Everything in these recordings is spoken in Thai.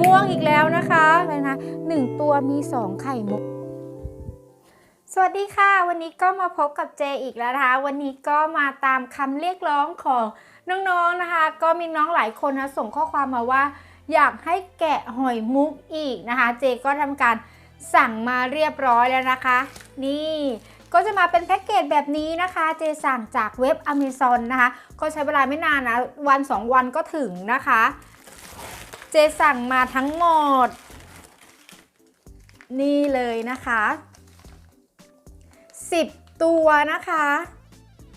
ม่วงอีกแล้วนะคะเลยนะหนึ่งตัวมีสองไข่มุก สวัสดีค่ะ วันนี้ก็มาพบกับเจอีกแล้วนะคะ วันนี้ก็มาตามคำเรียกร้องของน้องๆนะคะ ก็มีน้องหลายคนนะส่งข้อความมาว่า อยากให้แกะหอยมุกอีกนะคะ เจก็ทำการสั่งมาเรียบร้อยแล้วนะคะ นี่ก็จะมาเป็นแพ็กเกจแบบนี้นะคะ เจสั่งจากเว็บ Amazon นะคะ ก็ใช้เวลาไม่นานนะ วัน 2 วันก็ถึงนะคะ เจสั่งมาทั้งหมด นี่เลยนะคะ 10 ตัวนะคะ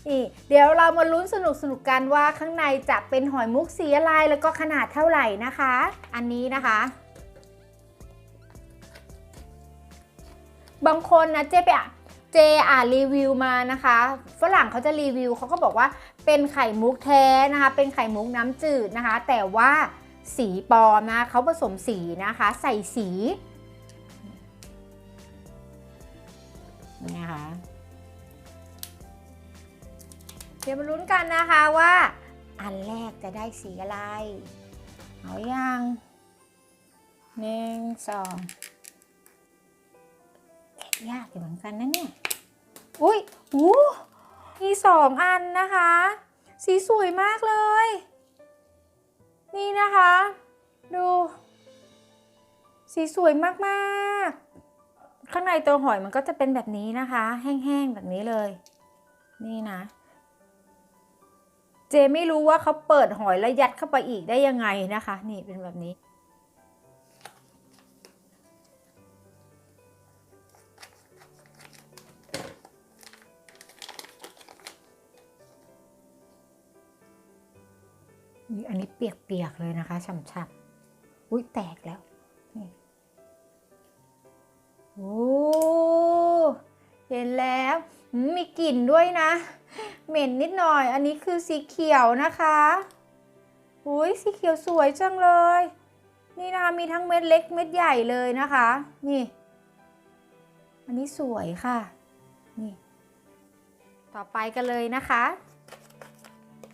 นี่เดี๋ยวเรามาลุ้นสนุกสนุกกันว่าข้างในจะเป็นหอยมุกสีอะไรแล้วก็ขนาดเท่าไหร่นะคะ อันนี้นะคะ บางคนนะเจ๊ไปอะเจอ่านรีวิวมานะคะฝรั่งเขาจะรีวิวเขาก็บอกว่าเป็นไข่มุกแท้นะคะ เป็นไข่มุกน้ำจืดนะคะ แต่ว่า สีปลอมนะเขาผสมสีนะคะ ใส่สีนี่นะคะเดี๋ยวมาลุ้นกันนะคะว่า อันแรกจะได้สีอะไร เอายังหนึ่งสองยากอยู่เหมือนกันนะเนี่ย อุ้ยอู้มีสองอันนะคะ สีสวยมากเลย นี่นะคะ ดู สีสวยมากๆ ข้างในตัวหอยมันก็จะเป็นแบบนี้นะคะ แห้งๆ แบบนี้เลย นี่นะ เจไม่รู้ว่าเขาเปิดหอยแล้วยัดเข้าไปอีกได้ยังไงนะคะ นี่เป็นแบบนี้ นี่อันนี้เปียกๆเลยนะคะฉ่ำๆอุ้ยแตกแล้วนี่โอ้เห็นแล้วมมีกลิ่นด้วยนะ เหม็นนิดหน่อย อันนี้คือสีเขียวนะคะอุ้ยสีเขียวสวยจังเลย นี่นะคะมีทั้งเม็ดเล็กเม็ดใหญ่เลยนะคะ นี่ อันนี้สวยค่ะ นี่ ต่อไปกันเลยนะคะ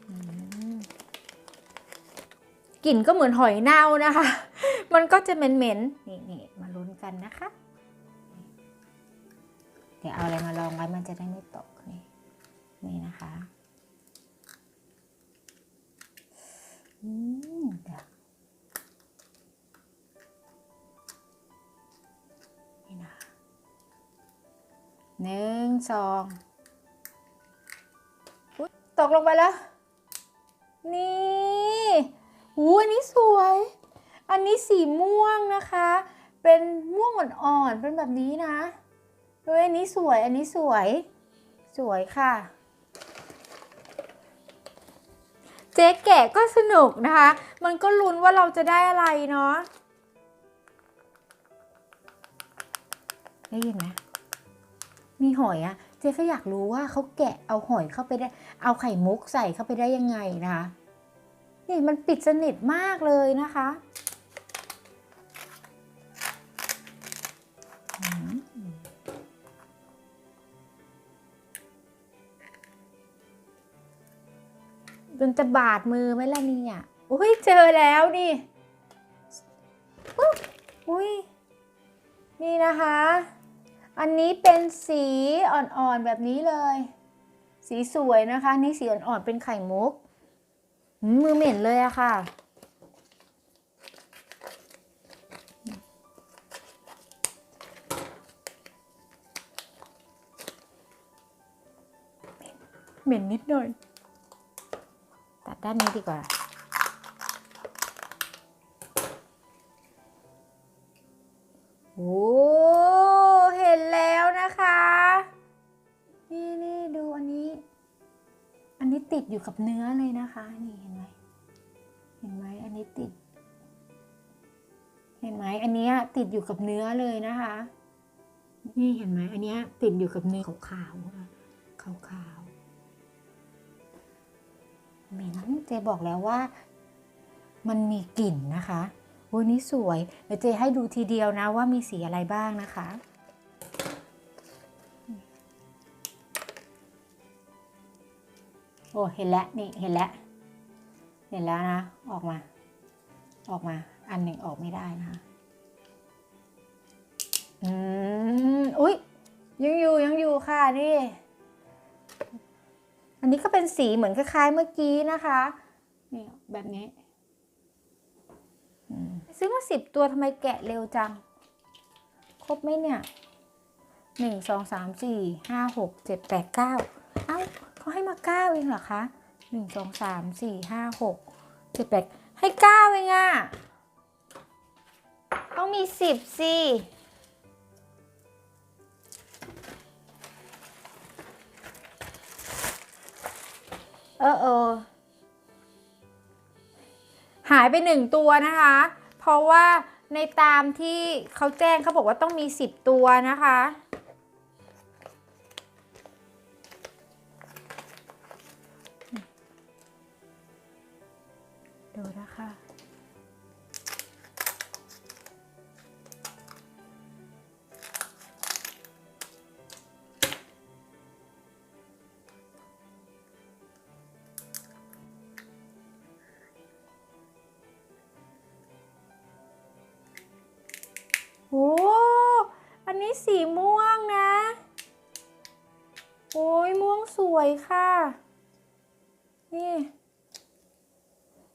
อืม กลิ่นก็เหมือนหอยเน่านะคะ มันก็จะเหม็นๆ นี่นี่มาลุ้นกันนะคะ เดี๋ยวเอาอะไรมาลองไว้มันจะได้ไม่ตกนี่นี่นะคะอืมเดี๋ยวนี่นะหนึ่งสองตกลงไปแล้ว นี่ อันนี้สีม่วงนะคะ เป็นม่วงอ่อนๆเป็นแบบนี้นะเฮ้ยอันนี้สวย อันนี้สวย สวยค่ะ เจ๊แกะก็สนุกนะคะ มันก็ลุ้นว่าเราจะได้อะไรเนาะ ได้ยินไหมมีหอยอะเจ๊ก็อยากรู้ว่าเขาแกะเอาหอยเข้าไปได้ เอาไข่มุกใส่เข้าไปได้ยังไงนะคะ นี่มันปิดสนิทมากเลยนะคะ จนจะบาดมือไหมล่ะเนี่ยอุ้ยเจอแล้วนี่ปุ๊บอุ้ยนี่นะคะ อันนี้เป็นสีอ่อนๆแบบนี้เลย สีสวยนะคะนี่สีอ่อนๆเป็นไข่มุกมมือเหม็นเลยอะค่ะเหม็นนิดหน่อย ตัดด้านนี้ดีกว่า โอ้ เห็นแล้วนะคะ นี่นี่ดูอันนี้ อันนี้ติดอยู่กับเนื้อเลยนะคะ นี่เห็นไหม เห็นไหมอันนี้ติด เห็นไหมอันนี้ติดอยู่กับเนื้อเลยนะคะ นี่เห็นไหมอันนี้ติดอยู่กับเนื้อขาวๆขาวๆ เหม็นเจบอกแล้วว่า มันมีกลิ่นนะคะโอ้ยนี่สวย เดี๋ยวเจให้ดูทีเดียวนะว่ามีสีอะไรบ้างนะคะ โอ้ เห็นแล้วนี่เห็นแล้ว เห็นแล้วนะ ออกมา ออกมา อันหนึ่งออกไม่ได้นะคะ อืม อุ๊ย ยังอยู่ยังอยู่ค่ะนี่ อันนี้ก็เป็นสีเหมือนคล้ายๆเมื่อกี้นะคะนี่แบบนี้อืมซื้อมาสิบตัวทำไมแกะเร็วจัง ครบไหมเนี่ยหนึ่งสองสามสี่ห้าหกเจ็ดแปดเก้าเอ้าเขาให้มาเก้าเองเหรอคะหนึ่งสองสามสี่ห้าหกเจ็ดแปดให้เก้าเองอะต้องมีสิบสิ เออเออหายไปหนึ่งตัวนะคะ เพราะว่าในตามที่เขาแจ้งเขาบอกว่าต้องมีสิบตัวนะคะ นนี้สีม่วงนะโอ้ยม่วงสวยค่ะ นี่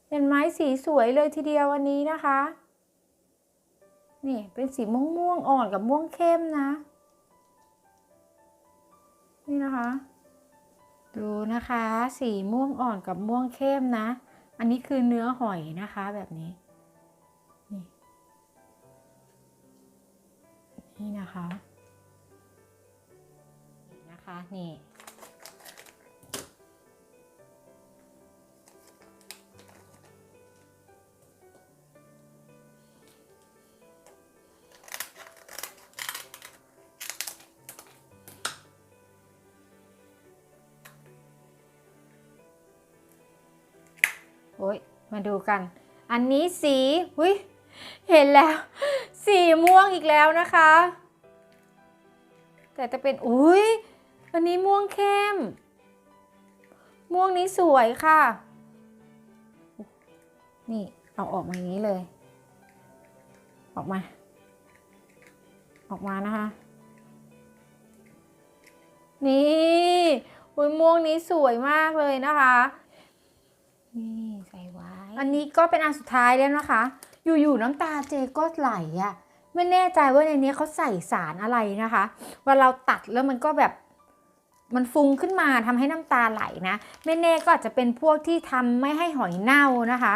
เห็นไหมสีสวยเลยทีเดียวอันนี้นะคะ นี่เป็นสีม่วงม่วงอ่อนกับม่วงเข้มนะ นี่นะคะ ดูนะคะ สีม่วงอ่อนกับม่วงเข้มนะ อันนี้คือเนื้อหอยนะคะแบบนี้ นี่นะคะนะคะนี่โอ้ยมาดูกัน อันนี้สีหุยเห็นแล้ว สีม่วงอีกแล้วนะคะ แต่จะเป็น อุ้ยอันนี้ม่วงเข้ม ม่วงนี้สวยค่ะ นี่ เอาออกมาอย่างนี้เลย ออกมา ออกมานะคะ นี่อุ้ยม่วงนี้สวยมากเลยนะคะ นี่ใส่ไว้ อันนี้ก็เป็นอันสุดท้ายแล้วนะคะ อยู่ๆน้ำตาเจก็ไหลอะไม่แน่ใจว่าในนี้เขาใส่สารอะไรนะคะวลาเราตัดแล้วมันก็แบบมันฟุ้งขึ้นมาทำให้น้ำตาไหลนะไม่แน่ก็อาจจะเป็นพวกที่ทำไม่ให้หอยเน่านะคะ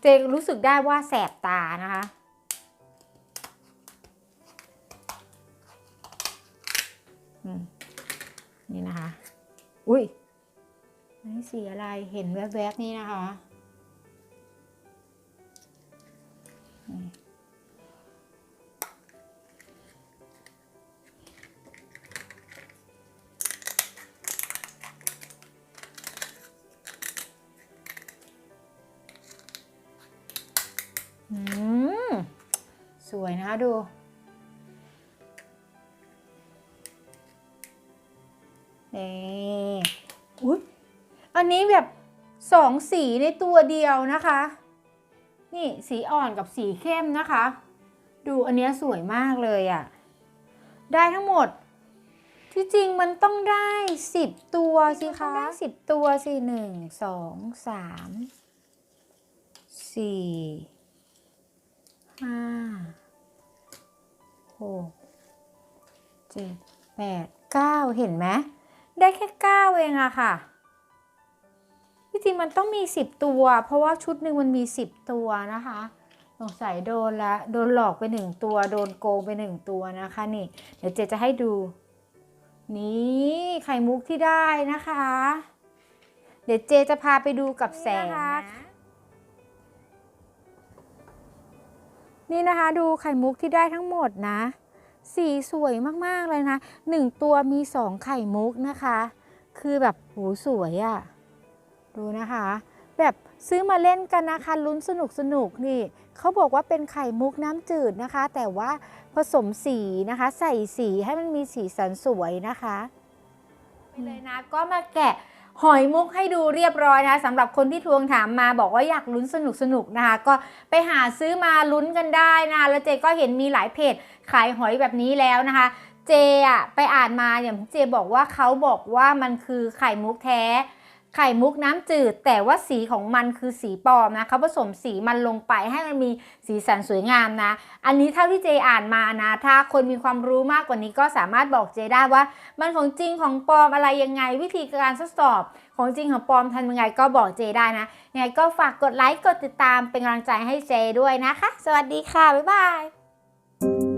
เจรู้สึกได้ว่าแสบตานะคะ นี่นะคะ อุ้ยอันนี้สีอะไรเห็นแวบๆนี่นะคะ สวยนะคะดูนี่อุ๊ยอันนี้แบบสองสีในตัวเดียวนะคะ นี่สีอ่อนกับสีเข้มนะคะ ดูอันเนี้ยสวยมากเลยอะ่ะ ได้ทั้งหมด ที่จริงมันต้องได้สิบตัวสิคะได้สิบตัวสิหนึ่งสองสามสี่ห้าหกเจ็ดแปดเก้าเห็นไหมได้แค่เก้าเองอะค่ะ ที่จริงมันต้องมี 10 ตัว เพราะว่าชุดหนึ่งมันมี 10 ตัวนะคะสงสัยโดนละโดนหลอกไปหนึ่งตัว โดนโกงไปหนึ่งตัวนะคะนี่ เดี๋ยวเจจะให้ดู นี่ไข่มุกที่ได้นะคะ เดี๋ยวเจจะพาไปดูกับแสงนะนี่นะคะดูไข่มุกที่ได้ทั้งหมดนะ สีสวยมาก ๆ เลยนะหนึ่งตัวมีสองไข่มุกนะคะ คือแบบโหสวยอะ่ะ ดูนะคะ แบบซื้อมาเล่นกันนะคะลุ้นสนุกสนุกนี่เขาบอกว่าเป็นไข่มุกน้ำจืดนะคะ แต่ว่าผสมสีนะคะ ใส่สีให้มันมีสีสันสวยนะคะไปเลยนะก็มาแกะหอยมุกให้ดูเรียบร้อยนะคะสำหรับคนที่ทวงถามมาบอกว่าอยากลุ้นสนุกสนุกนะคะ ก็ไปหาซื้อมาลุ้นกันได้นะคะแล้วเจก็เห็นมีหลายเพจขายหอยแบบนี้แล้วนะคะ เจอะไปอ่านมาอย่างเจบอกว่าเขาบอกว่ามันคือไข่มุกแท้ ไข่มุกน้ำจืด แต่ว่าสีของมันคือสีปลอมนะเขาผสมสีมันลงไปให้มันมีสีสันสวยงามนะ อันนี้เท่าที่เจอ่านมานะ ถ้าคนมีความรู้มากกว่านี้ก็สามารถบอกเจได้ว่า มันของจริงของปลอมอะไรยังไง วิธีการทดสอบ ของจริงของปลอมทำยังไงก็บอกเจได้นะยังไงก็ฝากกดไลค์กดติดตามเป็นกำลังใจให้เจด้วยนะคะ สวัสดีค่ะบ๊ายบาย